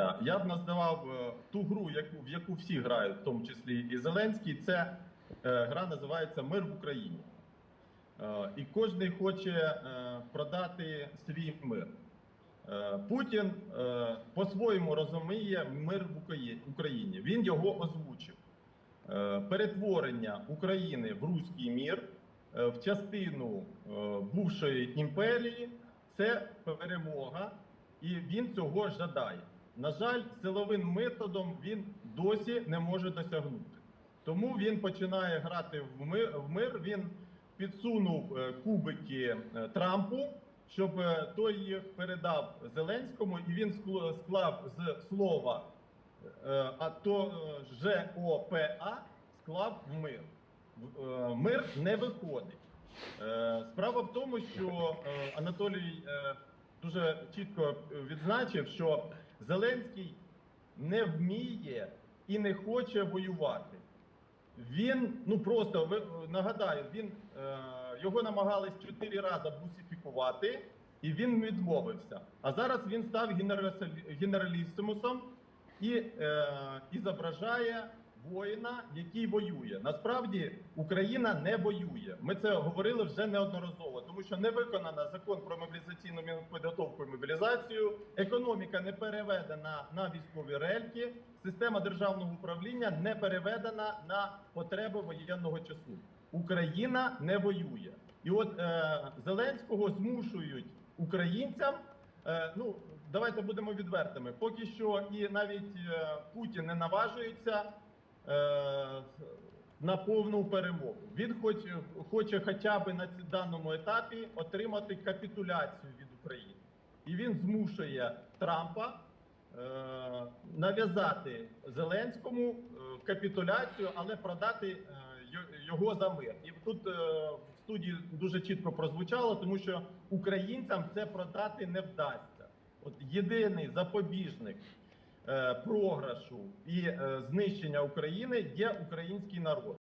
Дивіться, я б назвав е, ту гру, в яку всі грають, в тому числі і Зеленський. Це е, гра називається Мир в Україні. Е, і кожен хоче продати свій мир. Путін по-своєму розуміє мир в Україні. Він його озвучив. Перетворення України в руський мір в частину бувшої імперії це перемога, і він цього жадає. На жаль, силовим методом він досі не може досягнути. Тому він починає грати в мир. Він підсунув е, кубики е, Трампу, щоб е, той їх передав Зеленському, і він склав з слова а то ЖОПА склав в мир. Мир не виходить. Справа в тому, що Анатолій дуже чітко відзначив, що Зеленський не вміє і не хоче воювати. Він ну просто нагадаю, він е, його намагались чотири рази бусифікувати, і він відмовився. А зараз він став генераліссимусом і, е, і зображає воїна, який воює. Насправді Україна не воює. Ми це говорили вже неодноразово, тому що не виконано закон про мобілізаційну підготовку і мобілізацію. Економіка не переведена на військові рельки. Система державного управління не переведена на потреби воєнного часу. Україна не воює, і от е, Зеленського змушують українцям. Е, ну, давайте будемо відвертими. Поки що і навіть е, Путін не наважується на повну перемогу. Він хоч, хоче хоча б на даному етапі отримати капітуляцію від України. І він змушує Трампа е, нав'язати Зеленському е, капітуляцію, але продати е, його за мир. І тут е, в студії дуже чітко прозвучало, тому що українцям це продати не вдасться. От єдиний запобіжник е, програшу і е, знищення України є український народ.